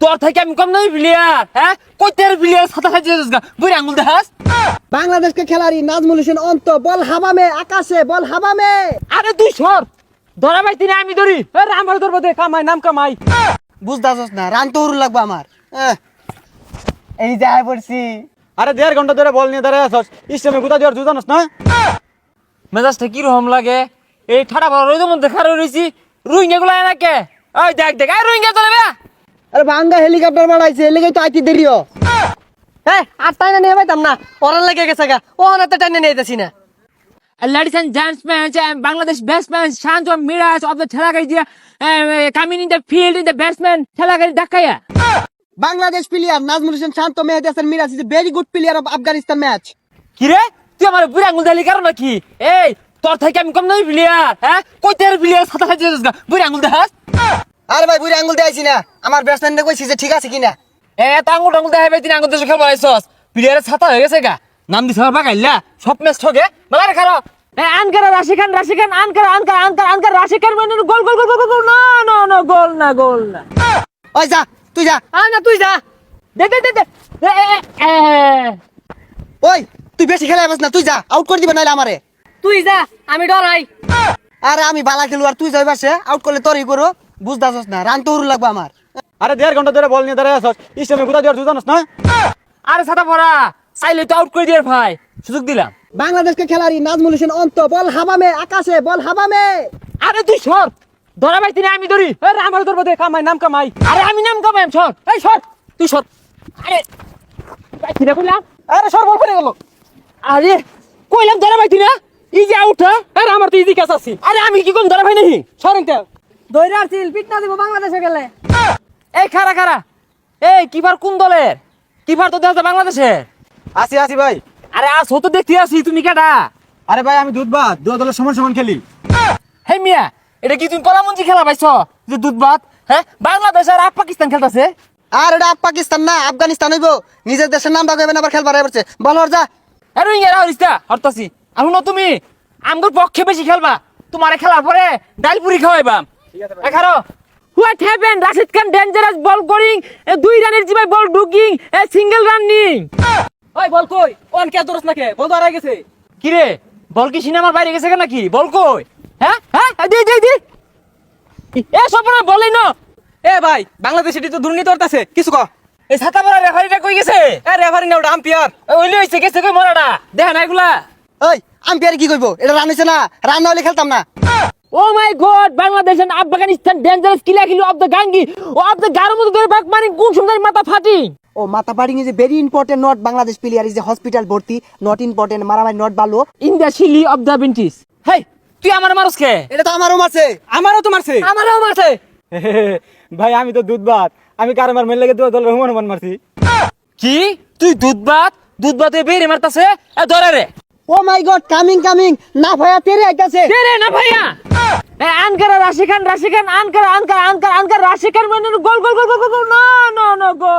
তোর থেকে আমি কম নই প্লেয়ার হ্যাঁ? কইতের প্লেয়ার সাথে গা? বুড়ি আঙ্গুল দেখাস। বাংলাদেশকে খেলাড়ি নাজমুল হোসেন অন্ত বল হাবামে আকাশে বল হাবামে। আরে তুই সর। ধরা পাইতি না আমি ধরি। আমার ধরবো দে কামাই নাম কামাই। বুঝতেছস না রান তো উরু লাগবে আমার। এই যাই পড়ছি। আরে দেড় ঘণ্টা ধরে বল নিয়ে দাঁড়ায় আছস। ইসলামে কোথা দেওয়ার তুই জানোস না? মেজাজটা কি রকম লাগে? এই ঠাডা বড় রইদের মধ্যে খারাপ রইছি। রুইঙ্গা গুলা এনাকে ওই দেখ দেখ রুইঙ্গা চলে বে আরে ভাঙ্গা হেলিকপ্টার বাড়াইছে এর লেগে তো আইতি দেরিও হ্যাঁ। আর টাইনা নিয়ে পাইতাম না পড়ার লেগে গেছে গা। ও না তো টাইনা নিয়ে যাচ্ছি না। Ladies and gentlemen, Bangladesh batsman Shanto Miraj of the Telagadia uh, coming in the field in the batsman Telagadi Dakaya. Bangladesh player Najmul Hossain Shanto Mehedi Hasan Miraz is very good player of Afghanistan match কি রে? তুই আমার বুড়ি আঙ্গুল দিলি কারণ নাকি? এই তোর থেকে আমি কম নই প্লেয়ার হ্যাঁ? কইতের প্লেয়ার সাথে সাথে গা? বুড়ি আঙ্গুল দেখাস। আরে ভাই বুড়ি আঙ্গুল দেখাইছি না। আমার ব্যাটসম্যানটা কইছি যে ঠিক আছে কিনা। এ তা আঙ্গুল আঙ্গুল দেখাবে তিন আঙ্গুল দেশে খেলব আইসস। প্লেয়ারের ছাতা হয়ে গেছে গা। নাম দিছ বাগাইলা সব ম্যাচ ঠকে বাবার খারো। এ আনকার রাশি খান রাশি খান আনকার আনকার আনকার আনকার রাশি খান মানে গোল গোল গোল গোল গোল না না না গোল না গোল না। ওই যা তুই যা। আ না তুই যা। দে দে দে দে। এ, এ, এ, এ। ওই তুই বেশি খেলা না তুই যা আউট করে দিবে নাইলে আমারে। তুই যা আমি ডরাই। আরে আমি বালা খেলু আর তুই যাই পাশে আউট করলে তোরই করো। বুঝতাছস না রান তো লাগবে আমার। আরে দেড় ঘণ্টা ধরে বল নিয়ে দাঁড়ায় আছস ইসলামে কোথা দেওয়ার তুই জানোস না? আরে ছাতা পড়া চাইলে তো আউট করে দিয়ে ভাই। সুযোগ দিলাম। বাংলাদেশকে খেলাড়ি নাজমুল হোসেন অন্ত বল হাবামে আকাশে বল হাবামে। আরে তুই সর ধরা পাইতি না আমি ধরি। আরে আমার ধরবো দে কামাই নাম কামাই। আরে আমি নাম কামাই সর। এই সর তুই সর। আরে পাইতি না কইলাম আরে সর বল ফেলে গেল। আরে কইলাম ধরা পাইতি না এই যে আউট আরে আমার তো ইজি কাজ আছে আরে আমি কি কোন ধরা পাই নাহি সরেন তে দৈরা আসছিল পিট না দিব বাংলাদেশে গেলে। এই খারা খারা এই কিপার কোন দলের? কিপার তো দেখা যায় বাংলাদেশের আসি আসি ভাই। আরে আজ হতো দেখতে আসি তুমি কেডা? আরে ভাই আমি দুধ ভাত দু দলের সমান সমান খেলি। হে মিয়া এটা কি তুমি কলামঞ্জি খেলা পাইছ? যে দুধ ভাত হ্যাঁ বাংলাদেশ আর আপ পাকিস্তান খেলতেছে? আর এটা পাকিস্তান না আফগানিস্তান হইব। নিজের দেশের নাম ডাকবেন আবার খেলবার এবারছে বল ওর যা আরে ইয়ারা হরিস্তা হরতাছি। আর শুনো তুমি আমগর পক্ষে বেশি খেলবা। তোমারে খেলার পরে ডালপুরি খাওয়াইবাম। এখারো what happen Rashid Khan dangerous bowl করিং দুই রানের জিবাই বল ডুকিং সিঙ্গেল রানিং ওই বল কই? ওন কে দরস নাকে? বল তো হারাই গেছে। কি রে বল কি সিনেমার বাইরে গেছে নাকি? বল কই? হ্যাঁ? হ্যাঁ? দি দি দি। এ সপনা বলেই না। এ ভাই বাংলাদেশ এটি তো দুর্নীতি করতেছে। কিছু ক? এই ছাতা পড়া রেফারিটা কই গেছে? এ রেফারি না ওটা আম্পিয়ার ওইলে হইছে গেছে কই মরাটা? দেখেন না এগুলা। ওই আম্পিয়ার কি কইব? এটা রান হইছে না। রান না হলে খেলতাম না। ও my god Bangladesh and Afghanistan dangerous কিলা কিলো অফ দ্য গাঙ্গি ও অফ দ্য গারো মতো ধরে বাক মারি কোন সুন্দর মাথা ফাটি ও মাথা পাড়িং is a very important not Bangladesh player is a hospital ভর্তি নট ইম্পর্টেন্ট মারামারি নট ভালো ইন দ্য শিলি অফ দ্য বেন্টিস হেই তুই আমার মারস কে? এটা তো আমারও মারছে। আমারও তো মারছে। আমারও মারছে। ভাই আমি তো দুধ ভাত আমি কারমার মেলে লেগে দু দলের হুমান হুমান মারছি। কি? তুই দুধ ভাত দুধ ভাতে বেরে মারতাছে? এ ধরে রে। Oh my god coming coming না ভাইয়া তেরে আইতাছে। কে রে না ভাইয়া! আনকার রাশি খান রাশি খান, আনকারা আনকারা, আনকার আনকার, রাশি খান মানে গোল গোল গোল গোল গোল, না না না, গোল।